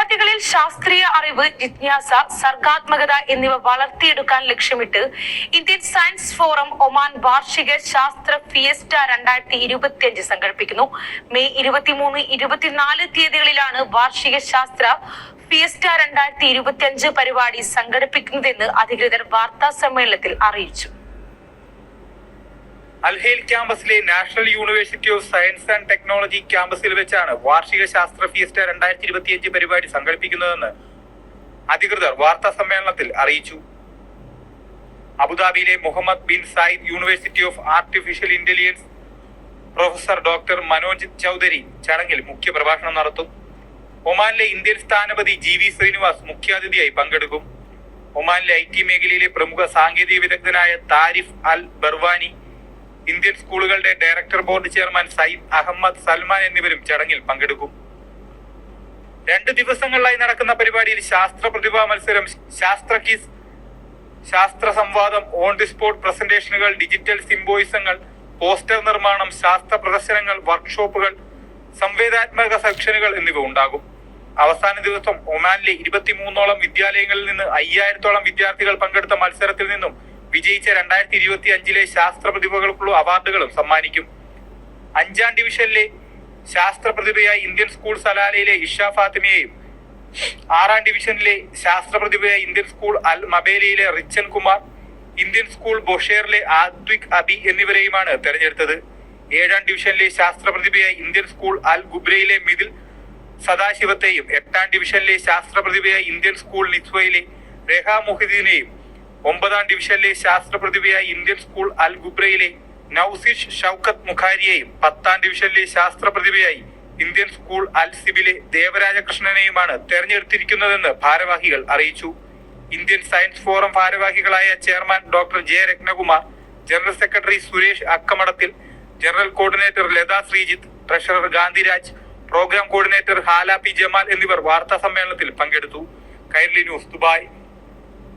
വിദ്യാർത്ഥികളിൽ ശാസ്ത്രീയ അറിവ് ജിജ്ഞാസ സർഗാത്മകത എന്നിവ വളർത്തിയെടുക്കാൻ ലക്ഷ്യമിട്ട് ഇന്ത്യൻ സയൻസ് ഫോറം ഒമാൻ വാർഷിക ശാസ്ത്ര ഫിയസ്റ്റ രണ്ടായിരത്തി ഇരുപത്തിയഞ്ച് സംഘടിപ്പിക്കുന്നു. മെയ് ഇരുപത്തിമൂന്ന് ഇരുപത്തിനാല് തീയതികളിലാണ് വാർഷിക ശാസ്ത്ര ഫിയസ്റ്റ രണ്ടായിരത്തി ഇരുപത്തിയഞ്ച് പരിപാടി സംഘടിപ്പിക്കുന്നതെന്ന് അധികൃതർ വാർത്താ സമ്മേളനത്തിൽ അറിയിച്ചു. അൽഹേൽ ക്യാമ്പസിലെ national university of science and technology ക്യാമ്പസിൽ വെച്ചാണ് വാർഷിക ശാസ്ത്ര ഫീസ്റ്റ രണ്ടായിരത്തി ഇരുപത്തിയഞ്ച് പരിപാടി സംഘടിപ്പിക്കുന്നതെന്ന് അധികൃതർ വാർത്താ സമ്മേളനത്തിൽ അറിയിച്ചു. അബുദാബിയിലെ Mohamed bin Zayed university of artificial intelligence professor doctor Manoj Chaudhary ചടങ്ങിൽ മുഖ്യ പ്രഭാഷണം നടത്തും. ഒമാനിലെ ഇന്ത്യൻ സ്ഥാനപതി ജി വി ശ്രീനിവാസ് മുഖ്യാതിഥിയായി പങ്കെടുക്കും. ഒമാനിലെ ഐ ടി മേഖലയിലെ പ്രമുഖ സാങ്കേതിക വിദഗ്ധനായ താരിഫ് അൽ ബർവാനി ഇന്ത്യൻ സ്കൂളുകളുടെ director board chairman Syed Ahmed Salman എന്നിവരും ചടങ്ങിൽ പങ്കെടുക്കും. രണ്ട് ദിവസങ്ങളിലായി നടക്കുന്ന പരിപാടിയിൽ ശാസ്ത്ര പ്രതിഭാ മത്സരം ശാസ്ത്ര കീസ് ശാസ്ത്ര സംവാദം ഓൺ ദി സ്പോട്ട് പ്രസന്റേഷനുകൾ ഡിജിറ്റൽ സിംബോയിസങ്ങൾ പോസ്റ്റർ നിർമ്മാണം ശാസ്ത്ര പ്രദർശനങ്ങൾ വർക്ക്ഷോപ്പുകൾ സംവേദാത്മക സെക്ഷനുകൾ എന്നിവ ഉണ്ടാകും. അവസാന ദിവസം ഒമാനിലെ ഇരുപത്തിമൂന്നോളം വിദ്യാലയങ്ങളിൽ നിന്ന് അയ്യായിരത്തോളം വിദ്യാർത്ഥികൾ പങ്കെടുത്ത മത്സരത്തിൽ നിന്നും വിജയിച്ച രണ്ടായിരത്തി ഇരുപത്തി അഞ്ചിലെ ശാസ്ത്ര പ്രതിഭകൾക്കുള്ള അവാർഡുകളും സമ്മാനിക്കും. അഞ്ചാം ഡിവിഷനിലെ ശാസ്ത്ര പ്രതിഭയായ ഇന്ത്യൻ സ്കൂൾ സലാലയിലെ ഇഷ ഫാത്തിമയെയും ആറാം ഡിവിഷനിലെ ശാസ്ത്ര പ്രതിഭയായ ഇന്ത്യൻ സ്കൂൾ അൽ മബേലയിലെ റിച്ചൻ കുമാർ ഇന്ത്യൻ സ്കൂൾ ബൊഷേറിലെ ആദ്വിക് അബി എന്നിവരെയുമാണ് തെരഞ്ഞെടുത്തത്. ഏഴാം ഡിവിഷനിലെ ശാസ്ത്ര പ്രതിഭയായ ഇന്ത്യൻ സ്കൂൾ അൽ ഗുബ്രയിലെ മിഥിൽ സദാശിവത്തെയും എട്ടാം ഡിവിഷനിലെ ശാസ്ത്ര പ്രതിഭയായ ഇന്ത്യൻ സ്കൂൾ നിസ്വയിലെ രേഖാ മുഹിദ്ദീനെയും ഒമ്പതാം ഡിവിഷനിലെ ശാസ്ത്ര പ്രതിഭയായ ഇന്ത്യൻ സ്കൂൾ അൽ ഗുബ്രയിലെ നൌസിഷ് ഷൌക്കത്ത് മുഖാരിയെയും പത്താം ഡിവിഷനിലെ ശാസ്ത്ര പ്രതിഭയായി ഇന്ത്യൻ സ്കൂൾ അൽ സിബിലെ ദേവരാജകൃഷ്ണനെയുമാണ് തെരഞ്ഞെടുത്തിരിക്കുന്നതെന്ന് ഭാരവാഹികൾ അറിയിച്ചു. ഇന്ത്യൻ സയൻസ് ഫോറം ഭാരവാഹികളായ chairman doctor J Ratnakumar general secretary Suresh അക്കമടത്തിൽ general coordinator Latha Sreejith treasurer Gandhiraj programme coordinator Hala P Jamal എന്നിവർ വാർത്താ സമ്മേളനത്തിൽ പങ്കെടുത്തു. Kairali news Dubai.